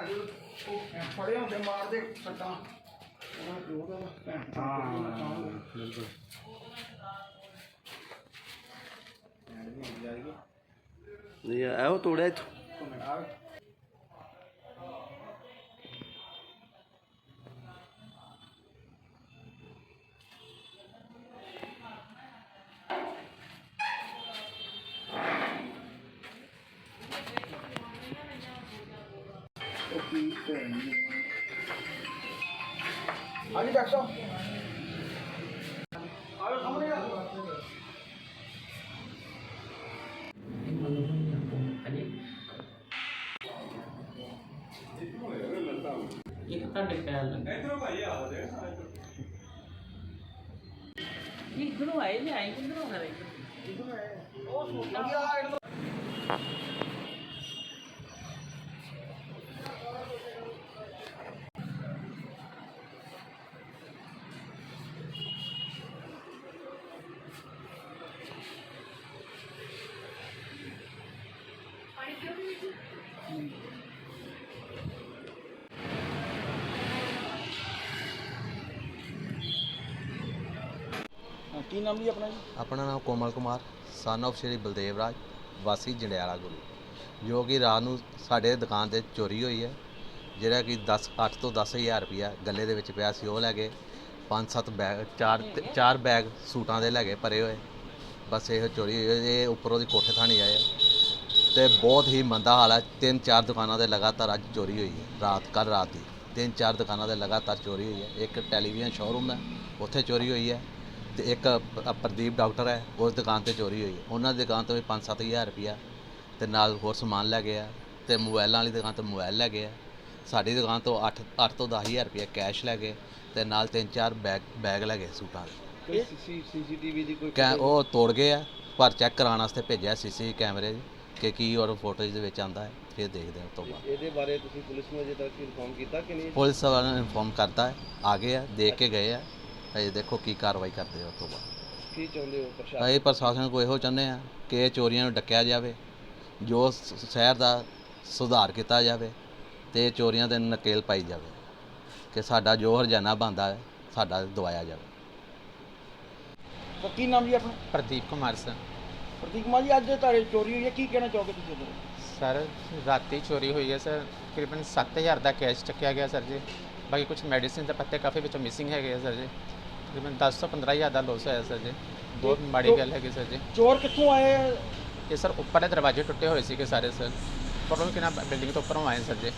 ਓਏ ਭੈਣ ਉਹ ਫੜੇ ਹੁੰਦੇ ਮਾਰਦੇ ਸੱਟਾਂ। ਉਹਨਾਂ ਪਿਓ ਦਾ ਭੈਣ ਹਾਂ ਬਿਲਕੁਲ। ਨਹੀਂ ਇਹੋ ਤੋੜਿਆ ਇੱਥੋਂ। ਹਾਂਜੀ ਡਾਕਟਰ ਆਲੋ ਸਾਹਮਣੇ ਆ ਇੱਕ ਤੁਹਾਡੇ ਪੈਰ ਲੱਗਾ ਇਧਰੋਂ ਭਾਈ ਆਓ ਜੇ ਇਧਰੋਂ। ਆਏ ਨੇ ਆਏ ਕਿਧਰੋਂ ਆ ਰਹੇ? ਉਹ ਸੁਣ ਹਾਂ, ਕੀ ਨਾਮ ਜੀ ਆਪਣਾ ਜੀ ਆਪਣਾ ਨਾਮ ਕੋਮਲ ਕੁਮਾਰ ਸਨ of ਸ਼੍ਰੀ ਬਲਦੇਵ ਰਾਜ ਵਾਸੀ ਜੰਡਿਆਲਾ ਗੁਰੂ ਜੋ ਕਿ ਰਾਤ ਨੂੰ ਸਾਡੇ ਦੁਕਾਨ ਤੇ ਚੋਰੀ ਹੋਈ ਹੈ ਜਿਹੜਾ ਕਿ 10 8 ਤੋਂ 10000 ਰੁਪਇਆ ਗੱਲੇ ਦੇ ਵਿੱਚ ਪਿਆ ਸੀ ਉਹ ਲੈ ਗਏ ਪੰਜ ਸੱਤ ਬੈਗ ਚਾਰ ਚਾਰ ਬੈਗ ਸੂਟਾਂ ਦੇ ਲੈ ਗਏ ਭਰੇ ਹੋਏ ਬਸ ਇਹ ਚੋਰੀ ਹੋਈ ਹੈ। ਇਹ ਉੱਪਰੋਂ ਦੀ ਕੋਠੇ ਥਾਣੀ ਆਏ ਆ। ਤੇ ਬਹੁਤ ਹੀ ਮੰਦਾ ਹਾਲ ਹੈ। ਤਿੰਨ ਚਾਰ ਦੁਕਾਨਾਂ ਦੇ ਲਗਾਤਾਰ ਅੱਜ ਚੋਰੀ ਹੋਈ ਹੈ। ਰਾਤ ਕੱਲ ਰਾਤ ਦੀ ਤਿੰਨ ਚਾਰ ਦੁਕਾਨਾਂ ਦੇ ਲਗਾਤਾਰ ਚੋਰੀ ਹੋਈ ਹੈ। ਇੱਕ ਟੈਲੀਵਿਜ਼ਨ ਸ਼ੋਰੂਮ ਹੈ। ਉੱਥੇ ਚੋਰੀ ਹੋਈ ਹੈ ਤੇ ਇੱਕ ਪ੍ਰਦੀਪ ਡਾਕਟਰ ਹੈ। ਉਸ ਦੁਕਾਨ ਤੇ ਚੋਰੀ ਹੋਈ ਉਹਨਾਂ ਦੀ ਦੁਕਾਨ ਤੋਂ ਵੀ 5-7000 ਰੁਪਇਆ ਤੇ ਨਾਲ ਹੋਰ ਸਮਾਨ ਲੈ ਗਏ ਆ ਤੇ ਮੋਬਾਈਲਾਂ ਵਾਲੀ ਦੁਕਾਨ ਤੋਂ ਮੋਬਾਈਲ ਲੈ ਗਏ ਆ ਸਾਡੀ ਦੁਕਾਨ ਤੋਂ 8 8 ਤੋਂ 10000 ਰੁਪਇਆ ਕੈਸ਼ ਲੈ ਗਏ ਤੇ ਨਾਲ ਤਿੰਨ ਚਾਰ ਬੈਗ ਬੈਗ ਲੈ ਗਏ ਸੂਟਾਂ ਦੇ। ਸੀਸੀਟੀਵੀ ਦੀ ਕੋਈ ਕੈ ਉਹ ਤੋੜ ਗਏ ਆ ਪਰ ਚੈੱਕ ਕਰਾਉਣ ਵਾਸਤੇ ਭੇਜਿਆ ਸੀਸੀ ਕੈਮਰੇ ਕਿ ਕੀ ਔਰ ਫੋਟੋਜ਼ ਦੇ ਵਿੱਚ ਆਂਦਾ ਹੈ ਫਿਰ ਦੇਖਦੇ ਹਾਂ ਉਸ ਤੋਂ ਬਾਅਦ। ਇਹਦੇ ਬਾਰੇ ਤੁਸੀਂ ਪੁਲਿਸ ਨੂੰ ਅਜੇ ਤੱਕ ਇਨਫੋਰਮ ਕੀਤਾ ਕਿ ਨਹੀਂ? ਪੁਲਿਸ ਵਾਲਿਆਂ ਨੂੰ ਇਨਫੋਰਮ ਕਰਤਾ ਹੈ ਆ ਗਏ ਆ ਦੇਖ ਕੇ ਗਏ ਆ ਹਜੇ ਦੇਖੋ ਕੀ ਕਾਰਵਾਈ ਕਰਦੇ ਆ ਉਸ ਤੋਂ ਬਾਅਦ। ਕੀ ਚਾਹੁੰਦੇ ਹੋ ਪ੍ਰਸ਼ਾਸਨ? ਅਸੀਂ ਪ੍ਰਸ਼ਾਸਨ ਕੋਲ ਇਹੋ ਚਾਹੁੰਦੇ ਆ ਕਿ ਇਹ ਚੋਰੀਆਂ ਨੂੰ ਡੱਕਿਆ ਜਾਵੇ ਜੋ ਸ- ਸ਼ਹਿਰ ਦਾ ਸੁਧਾਰ ਕੀਤਾ ਜਾਵੇ ਤੇ ਇਹ ਚੋਰੀਆਂ ਤੇ ਨਕੇਲ ਪਾਈ ਜਾਵੇ ਕਿ ਸਾਡਾ ਜੋ ਹਰਜਾਨਾ ਬਣਦਾ ਹੈ ਸਾਡਾ ਦਵਾਇਆ ਜਾਵੇ। ਤਾਂ ਕੀ ਨਾਮ ਜੀ ਆਪਣਾ? ਪ੍ਰਦੀਪ ਕੁਮਾਰ ਸਰ। ਪ੍ਰਤੀਕ ਕੁਮਾਰ ਜੀ ਅੱਜ ਤੁਹਾਡੇ ਚੋਰੀ ਹੋਈ ਹੈ ਕੀ ਕਹਿਣਾ ਚਾਹੋਗੇ ਤੁਸੀਂ ਬਾਰੇ? ਸਰ ਰਾਤੀ ਚੋਰੀ ਹੋਈ ਹੈ ਸਰ। ਤਕਰੀਬਨ 7000 ਦਾ ਕੈਸ਼ ਚੱਕਿਆ ਗਿਆ ਸਰ ਜੀ। ਬਾਕੀ ਕੁਝ ਮੈਡੀਸਿਨ ਦੇ ਪੱਤੇ ਕਾਫੀ ਵਿੱਚੋਂ ਮਿਸਿੰਗ ਹੈਗੇ ਆ ਸਰ ਜੀ। ਤਕਰੀਬਨ 10 ਤੋਂ 15000 ਦਾ ਲੋਸ ਹੋਇਆ ਸਰ ਜੀ। ਬਹੁਤ ਮਾੜੀ ਗੱਲ ਹੈਗੀ ਸਰ ਜੀ। ਚੋਰ ਕਿੱਥੋਂ ਆਏ ਇਹ ਸਰ ਉੱਪਰ ਦੇ ਦਰਵਾਜ਼ੇ ਟੁੱਟੇ ਹੋਏ ਸੀਗੇ ਸਾਰੇ ਸਰ। ਉੱਪਰੋਂ ਕਿਨਾ ਬਿਲਡਿੰਗ ਤੋਂ ਉੱਪਰੋਂ ਆਏ ਸਰ ਜੀ।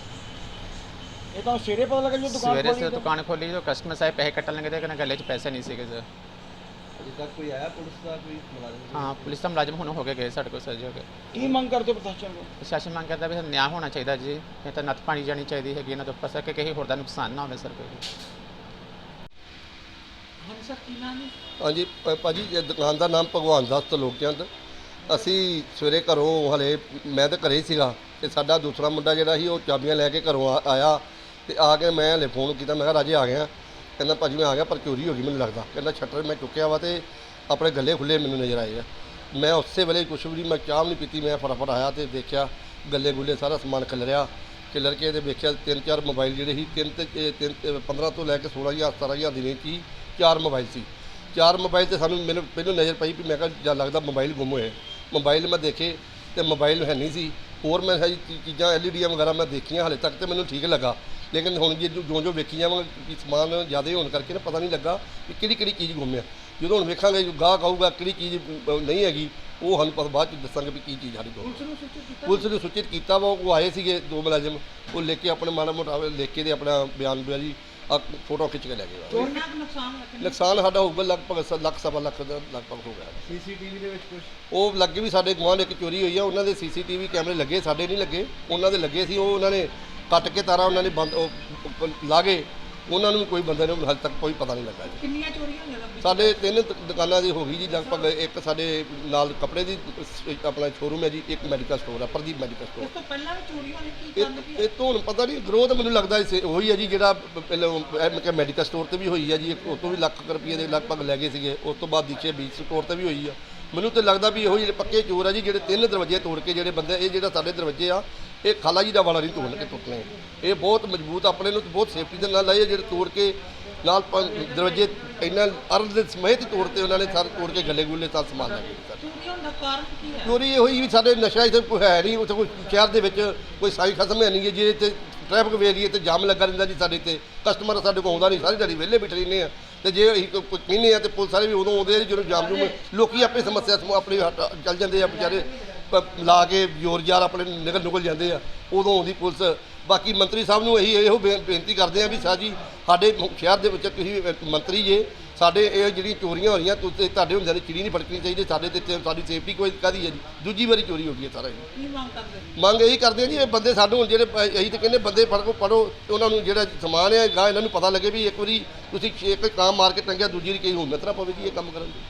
ਇਹ ਤਾਂ ਸਵੇਰੇ ਪਤਾ ਲੱਗਾ ਜਦੋਂ ਦੁਕਾਨ ਸਵੇਰੇ ਖੋਲੀ ਸੇ ਤਾਂ- ਦੁਕਾਨ ਖੋਲੀ ਜੋ ਕਸਟਮਰ ਸਾਹਿਬ ਪੈਸੇ ਕੱਟਣ ਲੱਗੇ ਤੇ ਕਿਨਾ ਗੱਲੇ 'ਚ ਪੈਸੇ ਨਹੀਂ ਸੀਗੇ ਸਰ। ਅਜੇ ਤੱਕ ਕੋਈ ਆਇਆ ਪੁਲਿਸ ਦਾ ਕੋਈ ਮੁਲਾਜ਼ਮ ਹਾਂ ਪੁਲਿਸ ਦਾ ਮੁਲਾਜ਼ਮ ਹੁਣ ਹੋ ਕੇ ਗਏ ਸਾਡੇ ਕੋਲ ਸਰ ਜੀ ਹੋ ਕੇ। ਕੀ ਮੰਗ ਕਰਦੇ ਹੋ ਪ੍ਰਸ਼ਾਸਨ ਕੋਲ? ਪ੍ਰਸ਼ਾਸਨ ਮੰਗ ਕਰਦਾ ਵੀ ਸਾਨੂੰ ਨਿਆਂ ਹੋਣਾ ਚਾਹੀਦਾ ਜੀ ਇਹ ਤਾਂ ਨੱਥ ਪਾਣੀ ਜਾਣੀ ਚਾਹੀਦੀ ਹੈਗੀ ਇਹਨਾਂ ਦੇ ਉੱਪਰ ਸਰ ਕਿ ਕਿਸੇ ਹੋਰ ਦਾ ਨੁਕਸਾਨ ਨਾ ਹੋਵੇ ਸਰ ਕੋਈ ਹਾਂਜੀ ਭ- ਭਾਜੀ ਇਹ ਦੁਕਾਨ ਦਾ ਨਾਮ ਭਗਵਾਨ ਦਾਸ ਤਲੋਕਿਆਂਦ ਅਸੀਂ ਸਵੇਰੇ ਘਰੋਂ ਹਲੇ ਮੈਂ ਤਾਂ ਘਰੇ ਹੀ ਸੀਗਾ ਤੇ ਸਾਡਾ ਦੂਸਰਾ ਮੁੰਡਾ ਜਿਹੜਾ ਸੀ ਉਹ ਚਾਬੀਆਂ ਲੈ ਕੇ ਘਰੋਂ ਆ- ਆਇਆ ਤੇ ਆ ਕੇ ਮੈਂ ਹਲੇ ਫੋਨ ਕੀਤਾ ਮੈਂ ਕਿਹਾ ਰਾਜੇ ਆ ਗਿਆ ਕਹਿੰਦਾ ਭਾਜੀ ਮੈਂ ਆ ਗਿਆ ਪਰ ਚੋਰੀ ਹੋ ਗਈ ਮੈਨੂੰ ਲੱਗਦਾ। ਕਹਿੰਦਾ ਸ਼ਟਰ ਮੈਂ ਚੁੱਕਿਆ ਵਾ ਤੇ ਆਪਣੇ ਗੱਲੇ ਖੁੱਲੇ ਮੈਨੂੰ ਨਜ਼ਰ ਆਏ ਆ। ਮੈਂ ਉਸੇ ਵੇਲੇ ਕੁਛ ਵੀ ਨਹੀਂ ਮੈਂ ਚਾਹ ਨਹੀਂ ਪੀਤੀ, ਮੈਂ ਫਟਾਫਟ ਆਇਆ ਤੇ ਦੇਖਿਆ ਗੱਲੇ ਗੁੱਲੇ ਸਾਰਾ ਸਮਾਨ ਖਿਲਰਿਆ ਖਿਲਰ ਕੇ ਤੇ ਵੇਖਿਆ ਤਿੰਨ ਚਾਰ ਮੋਬਾਈਲ ਜਿਹੜੇ ਸੀ, ਤਿੰਨ ਤੇ ਤਿੰਨ ਤੇ 15 ਤੋਂ ਲੈ ਕੇ 16000 17000 ਦੀ ਰੇਂਜ 'ਚ ਹੀ ਚਾਰ ਮੋਬਾਈਲ ਸੀ। ਚਾਰ ਮੋਬਾਈਲ ਤੇ ਸਾਨੂੰ ਮੈਨੂੰ ਪਹਿਲਾਂ ਨਜ਼ਰ ਪਈ ਵੀ ਮੈਂ ਕਿਹਾ ਜਾਂ ਲੱਗਦਾ ਮੋਬਾਈਲ ਗੁੰਮ ਹੋਏ। ਮੋਬਾਈਲ ਮੈਂ ਦੇਖੇ ਤੇ ਮੋਬਾਈਲ ਹੈ ਨਹੀਂ ਸੀ। ਹੋਰ ਮੈਂ ਸਾਰੀ ਚੀ- ਚੀਜ਼ਾਂ ਐਲਈਡੀਆਂ ਵਗੈਰਾ ਮੈਂ ਦੇਖੀਆਂ ਹਾਲੇ ਤੱਕ ਤੇ ਮੈਨੂੰ ਠੀਕ ਲੱਗਾ। ਲੇਕਿਨ ਹੁਣ ਜੇ ਜੋ ਜੋ ਵੇਖੀਆਂ ਵਾ ਕਿ ਸਮਾਨ ਜ਼ਿਆਦਾ ਹੋਣ ਕਰਕੇ ਨਾ ਪਤਾ ਨਹੀਂ ਲੱਗਾ ਕਿ ਕਿਹੜੀ ਕਿਹੜੀ ਚੀਜ਼ ਗੁੰਮ ਆ ਜਦੋਂ ਹੁਣ ਵੇਖਾਂਗੇ ਜੋ ਗਾਹਕ ਆਊਗਾ ਕਿਹੜੀ ਚੀਜ਼ ਨਹੀਂ ਹੈਗੀ ਉਹ ਸਾਨੂੰ ਪਤਾ ਬਾਅਦ ਚ ਦੱਸਾਂਗੇ ਵੀ ਕੀ ਚੀਜ਼ ਸਾਡੀ ਕੋਲ ਪੁਲਿਸ ਨੂੰ ਸੂਚਿਤ ਕੀਤਾ ਵਾ ਉਹ ਆਏ ਸੀਗੇ ਦੋ ਮੁਲਾਜ਼ਮ ਉਹ ਲੈ ਕੇ ਆਪਣੇ ਮਾੜਾ ਮੋਟਾ ਲਿਖ ਕੇ ਤੇ ਆਪਣਾ ਬਿਆਨ ਦਿਆ ਜੀ ਆ ਫੋਟੋ ਖਿੱਚ ਕੇ ਲੈ ਗਏ ਨੁਕਸਾਨ ਸਾਡਾ ਹੋਊਗਾ ਲਗਭਗ ਲੱਖ ਸਵਾ ਲੱਖ ਦਾ ਲਗਭਗ ਹੋ ਗਿਆ ਸੀਸੀਟੀਵੀ ਦੇ ਵਿੱਚ ਕੁਝ ਉਹ ਲੱਗੇ ਵੀ ਸਾਡੇ ਗੁਆਂਢ ਇੱਕ ਚੋਰੀ ਹੋਈ ਆ ਉਹਨਾਂ ਦੇ ਸੀਸੀਟੀਵੀ ਕੈਮਰੇ ਲੱਗੇ ਸਾਡੇ ਨਹੀਂ ਲੱਗੇ ਉਹਨਾਂ ਦੇ ਲੱਗੇ ਸੀ ਉਹ ਉਹਨਾਂ ਨੇ ਕੱਟ ਕੇ ਤਾਰਾਂ ਉਹਨਾਂ ਨੇ ਬੰਦ ਉਹ ਉਹ ਲਾ ਗਏ ਉਹਨਾਂ ਨੂੰ ਕੋਈ ਬੰਦੇ ਨੂੰ ਹਾਲੇ ਤੱਕ ਕੋਈ ਪਤਾ ਨਹੀਂ ਲੱਗਾ ਜੀ। ਕਿੰਨੀਆਂ ਚੋਰੀਆਂ ਹੋਈਆਂ ਲੰਬੀ ਸਾਡੇ ਤਿੰਨ ਦ- ਦੁਕਾਨਾਂ ਦੀ ਹੋ ਗਈ ਜੀ ਲਗਭਗ ਇੱਕ ਸਾਡੇ ਨਾਲ ਕੱਪੜੇ ਦੀ ਸ- ਆਪਣਾ ਸ਼ੋਰੂਮ ਹੈ ਜੀ ਇੱਕ ਮੈਡੀਕਲ ਸਟੋਰ ਹੈ ਪ੍ਰਦੀਪ ਮੈਡੀਕਲ ਸਟੋਰ ਇਸ ਤੋਂ ਪਹਿਲਾਂ ਵੀ ਚੋਰੀਆਂ ਨੇ ਕੀ ਕਾਰਨ ਇਹ ਇਹ ਤੋਂ ਹੁਣ ਪਤਾ ਨਹੀਂ ਗਰੋਥ ਮੈਨੂੰ ਲੱਗਦਾ ਇਸ ਉਹੀ ਹੈ ਜੀ ਜਿਹੜਾ ਪ- ਪਹਿਲਾਂ ਮੈਡੀਕਲ ਸਟੋਰ ਤੇ ਵੀ ਹੋਈ ਹੈ ਜੀ ਇੱਕ ਉਹ ਤੋਂ ਵੀ ਲੱਖ ਕੁ ਰੁਪਏ ਦੇ ਲਗਭਗ ਲੈ ਗਏ ਸੀਗੇ ਉਸ ਤੋਂ ਬਾਅਦ ਦੀਚੇ ਬੀਚ ਸਟੋਰ ਤੇ ਵੀ ਹੋਈ ਆ। ਮੈਨੂੰ ਤੇ ਲੱਗਦਾ ਵੀ ਇਹੋ ਜਿਹੜੇ ਪੱਕੇ ਚੋਰ ਆ ਜੀ ਜਿਹੜੇ ਤਿੰਨ ਦਰਵਾਜ਼ੇ ਤੋੜ ਕੇ ਜਿਹੜੇ ਬੰਦੇ ਇਹ ਜਿਹੜਾ ਸਾਡੇ ਦਰਵਾਜ਼ੇ ਆ ਇਹ ਖਾਲਾ ਜੀ ਦਾ ਵਾਲਾ ਨਹੀਂ ਤੋੜਨ ਕੇ ਟੁੱਟਣੇ ਇਹ ਬਹੁਤ ਮਜ਼ਬੂਤ ਆਪਣੇ ਨੂੰ ਬਹੁਤ ਸੇਫਟੀ ਦੇ ਨਾਲ ਲਾਏ ਜਿਹੜੇ ਤੋੜ ਕੇ ਨਾਲ ਦਰਵਾਜ਼ੇ ਇੰਨਾ ਅਰਧ ਦੇ ਸਮੇਤ ਤੋੜਤੇ ਉਹਨਾਂ ਨੇ ਸਾਰੇ ਤੋੜ ਕੇ ਗੱਲੇ ਗੁੱਲੇ ਤਾਂ ਸਮਾਨ ਲੈ ਗਏ ਸਰ। ਚੋਰੀ ਇਹੋ ਹੀ ਵੀ ਸਾਡੇ ਨਸ਼ਾ ਇੱਥੇ ਕੋਈ ਹੈ ਨਹੀਂ ਉੱਥੇ ਕੋਈ ਸ਼ਹਿਰ ਦੇ ਵਿੱਚ ਕੋਈ ਸਾਈ ਖਤਮ ਹੈ ਨਹੀਂ ਹੈ ਜੇ ਇੱਥੇ ਟ੍ਰੈਫਿਕ ਵੇਰੀਏ ਤੇ ਜਾਮ ਲੱਗਾ ਰਹਿੰਦਾ ਜੀ ਸਾਡੇ ਤੇ। ਕਸਟਮਰ ਸਾਡੇ ਕੋਲ ਆਉਂਦਾ ਨਹੀਂ ਸਾਰੀ ਦਿਹਾੜੀ ਵਿਹਲੇ ਬੈਠੇ ਰਹਿੰਦੇ ਆ। ਤੇ ਜੇ ਅਸੀਂ ਕੋਈ ਕੋਈ ਕਹਿੰਦੇ ਆ ਤੇ ਪੁਲਿਸ ਵਾਲੇ ਵੀ ਉਦੋਂ ਆਉਂਦੇ ਆ ਜਦੋਂ ਜਾਮ ਜੂਮ ਲੋਕੀ ਆਪੇ ਸਮੱਸਿਆ ਆਪਣੀ ਚੱਲ ਜਾਂਦੇ ਆ ਵਿਚਾਰੇ। ਪ- ਲਾ ਕੇ ਜ਼ੋਰ ਜ਼ਾਰ ਆਪਣੇ ਨਿਕਲ ਨਿਕਲ ਜਾਂਦੇ ਆ ਉਦੋਂ ਆਉਂਦੀ ਪੁਲਿਸ। ਬਾਕੀ ਮੰਤਰੀ ਸਾਹਿਬ ਨੂੰ ਇਹੀ ਇਹੋ ਬੇ- ਬੇਨਤੀ ਕਰਦੇ ਆ ਵੀ ਸਾਹ ਜੀ ਸਾਡੇ ਸ਼ਹਿਰ ਦੇ ਵਿੱਚ ਤੁਸੀਂ ਮੰਤਰੀ ਜੇ ਸਾਡੇ ਇਹ ਜਿਹੜੀਆਂ ਚੋਰੀਆਂ ਹੋ ਰਹੀਆਂ ਤੁਸੀਂ ਤੁਹਾਡੇ ਹੁੰਦਿਆਂ ਦੀ ਚਿੜੀ ਨਹੀਂ ਫੜਕਣੀ ਚਾਹੀਦੀ ਸਾਡੇ ਤੇ ਤੇ ਸਾਡੀ ਸੇਫਟੀ ਕੋਈ ਕਾਦੀ ਹੈ ਜੀ? ਦੂਜੀ ਵਾਰੀ ਚੋਰੀ ਹੋ ਗਈ ਹੈ ਸਾਰਾ ਇਹ। ਕੀ ਮੰਗ ਕਰਦੇ? ਮੰਗ ਇਹੀ ਕਰਦੇ ਆ ਜੀ ਇਹ ਬੰਦੇ ਸਾਨੂੰ ਹੁਣ ਜਿਹੜੇ ਪ- ਅਸੀਂ ਤਾਂ ਕਹਿੰਦੇ ਬੰਦੇ ਫੜੋ ਪੜੋ ਉਹਨਾਂ ਨੂੰ ਜਿਹੜਾ ਸਮਾਨ ਹੈ ਗਾਂ ਇਹਨਾਂ ਨੂੰ ਪਤਾ ਲੱਗੇ ਵੀ ਇੱਕ ਵਾਰੀ ਤੁਸੀਂ ਇੱਕ ਕਾਂ ਮਾਰ ਕੇ ਟੰਗਿਆ ਦੂਜੀ ਵਾਰੀ ਕਈ ਹਿੰਮਤ ਨਾ ਪਵੇ ਜੀ ਇਹ ਕੰਮ ਕਰਨ ਦੀ।